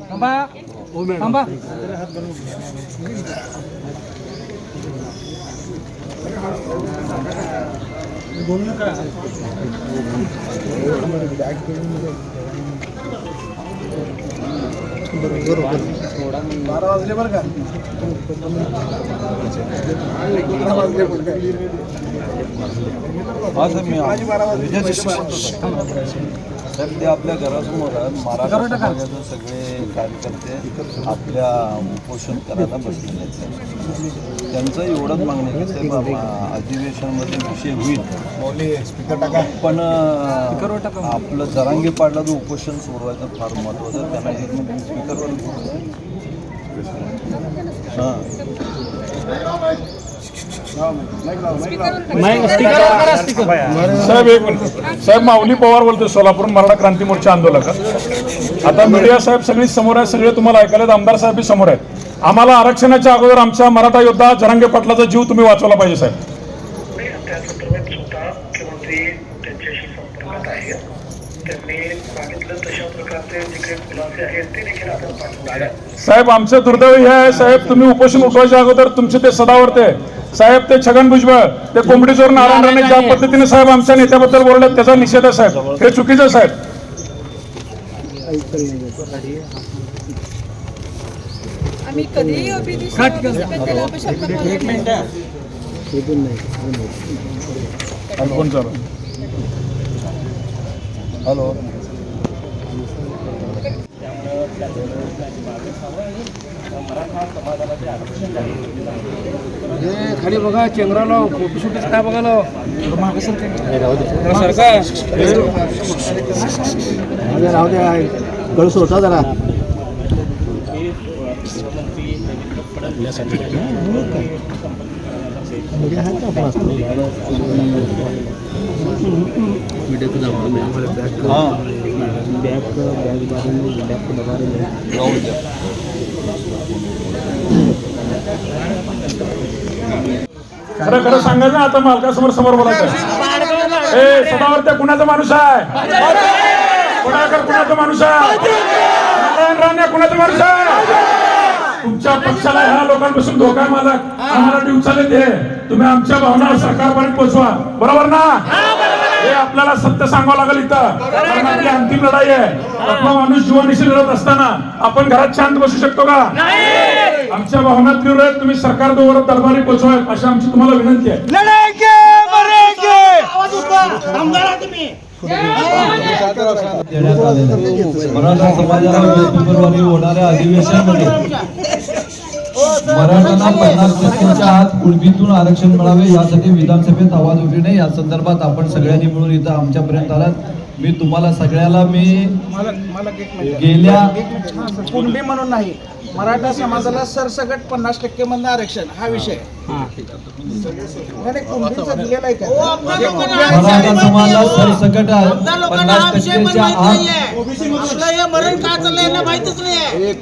थांबा थांबा बारा वाजले बरं का का तर ते आपल्या घरासमोर. मराठा समाजाचे सगळे कार्यकर्ते आपल्या उपोषण करायला बसलेले आहेत. त्यांचं एवढंच मागणी आहे की साहेब आम्हा- अधिवेशनामध्ये विषय होईल मौली स्पीकर टाका पण आपलं जरांगी पाडला जो उपोषण सोडवायचं फार महत्त्वाचं आहे. त्यांना एक स्पीकरवर साहेब एक मिनिट. साहेब माऊली पवार बोलतोय सोलापूर मराठा क्रांती मोर्चा आंदोलक. आता मीडिया साहेब सगळी समोर आहे सगळे तुम्हाला ऐकायला आमदार साहेब समोर आहेत. आम्हाला आरक्षणाच्या अगोदर आमच्या मराठा योद्धा जरांगे पाटलाचा जीव तुम्ही वाचवला पाहिजे साहेब. साहेब आमचं दुर्दैव हे आहे साहेब तुम्ही उपोषण उठवायच्या अगोदर तुमचे ते सदावरते साहेब ते छगन भुजबळ ते कोंबडीचोर नारायण राणे ज्या पद्धतीने साहेब आमच्या नेत्याबद्दल बोलले त्याचा निषेध आहे साहेब. हे चुकीचं आहे साहेब. आम्ही हे खाली बघा चेंगराला फोटो शूट काय बघायला? मागे सरकार राहू द्या गळू सोडता जरा. बैग बैग बारे में लैप के बारे में खरं खरं सांगायचं ना आता मालकासमोर समोर बोलायचं. ए सदावरत्या कुणाचा माणूस आहे? कुणाकर कुणाचा माणूस आहे? नारायण राणे कुणाचा माणूस आहे? तुमच्या पक्षाला ह्या लोकांपासून धोका मालक. आम्हाला दिवसाले ते तुम्ही आमच्या भावना सरकारपर्यंत पोहोचवा बरोबर ना? हे आपल्याला सत्य सांगावं लागेल इथं. आपली अंतिम लढाई आहे. आपला माणूस जीवानिशी लढत असताना आपण घरात शांत बसू शकतो का? आमच्या भावना तीव्र आहेत. तुम्ही सरकार दोवर दरबारी पोहोचवाय अशी आमची तुम्हाला विनंती आहे. मराठा समाजाला होणाऱ्या अधिवेशनामध्ये मराठ्यांना पन्नास टक्क्यांच्या आत कुणबीतून आरक्षण मिळावे यासाठी विधानसभेत आवाज उठविणे या संदर्भात आपण सगळ्यांनी मिळून इथं आमच्यापर्यंत आलात. मी तुम्हाला सगळ्याला मी गेल्या कुणबी म्हणून नाही. मराठा समाजाला सरसकट पन्नास टक्के मधनं आरक्षण हा विषय. नाही, मराठा समाजाला सरसकट पन्नास आत हे मरण का चाललंय माहितच नाहीये हे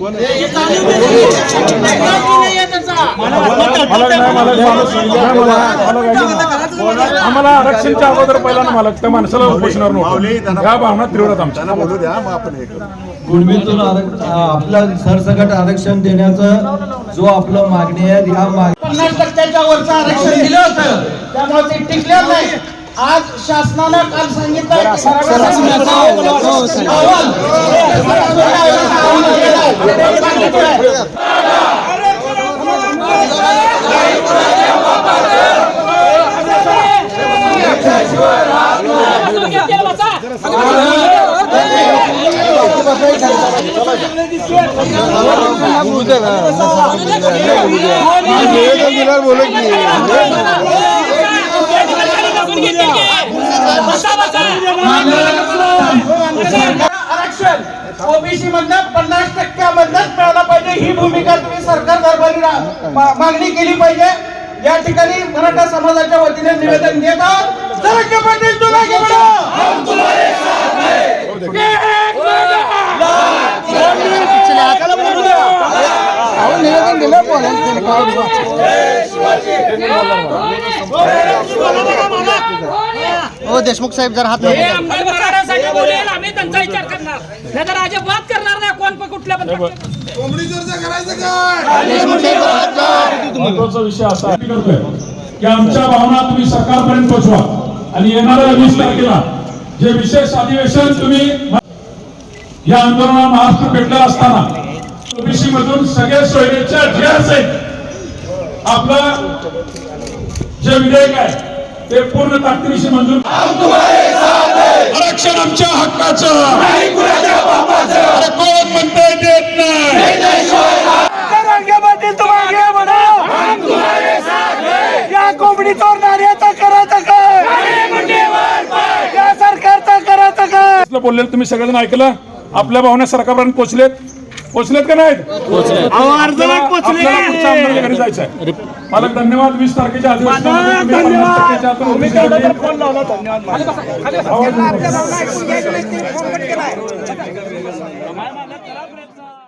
जाणीव नाहीये. जाणीव नाहीये त्याचा. मला नाही, मला- मला- मला- मला- आम्हाला आरक्षणच्या अगोदर पहिला ना मालक त्या माणसाला उपोषणावर नव्हतं या भावना तीव्र आहेत आमच्या बोलू द्या मग आपण हे करू कुणबीतून आरक्षण आपला सरसकट आरक्षण देण्याचं जो आपलं मागणी आहे ह्या मागणी पन्नास टक्क्याच्या वरचं आरक्षण दिलं होतं त्यामुळे ते टिकलेलं नाही आज शासनानं काल सांगितलं आरक्षण. ओबीसी मधनं पन्नास टक्क्यामधनच मिळालं पाहिजे. ही भूमिका तुम्ही सरकार दरबारी मागणी केली पाहिजे. या ठिकाणी मराठा समाजाच्या वतीने निवेदन देत आहोत जरांगे पाटील तुम्ही घे म्हणा. निवेदन दिलं हो देशमुख साहेब जर हात हे आमदार मराठासाठी बोलेल आम्ही त्यांचा विचार करणार. नाही तर अजिबात करणार नाही कोण पण कुठं कुठल्या पण महत्त्वाचा विषय असा आहे करतोय की आमच्या भावना तुम्ही सरकारपर्यंत पोहोचवा आणि येणाऱ्या वीस तारखेला जे विशेष अधिवेशन तुम्ही या आंदोलनाला महाराष्ट्र पेटलेला असताना ओबीसी मधून सगळ्या सोयरेच्या जे असेल आपलं जे विधेयक आहे ते पूर्ण ताकदीनिशी मंजूर आरक्षण आमच्या हक्काचं. अरे कोण म्हणतंय देत नाही? या कोंबडी चोरणाऱ्याचं करायचं काय? या सरकारचं करायचं काय? आपलं बोललेलं तुम्ही सगळेजण ऐकलं? आपल्या भावना सरकारपर्यंत पोहोचलेत. पोहोचलेत का नाहीत? घरी जायचं आहे मला धन्यवाद वीस तारखेच्या अधिवेशनामध्ये तुम्ही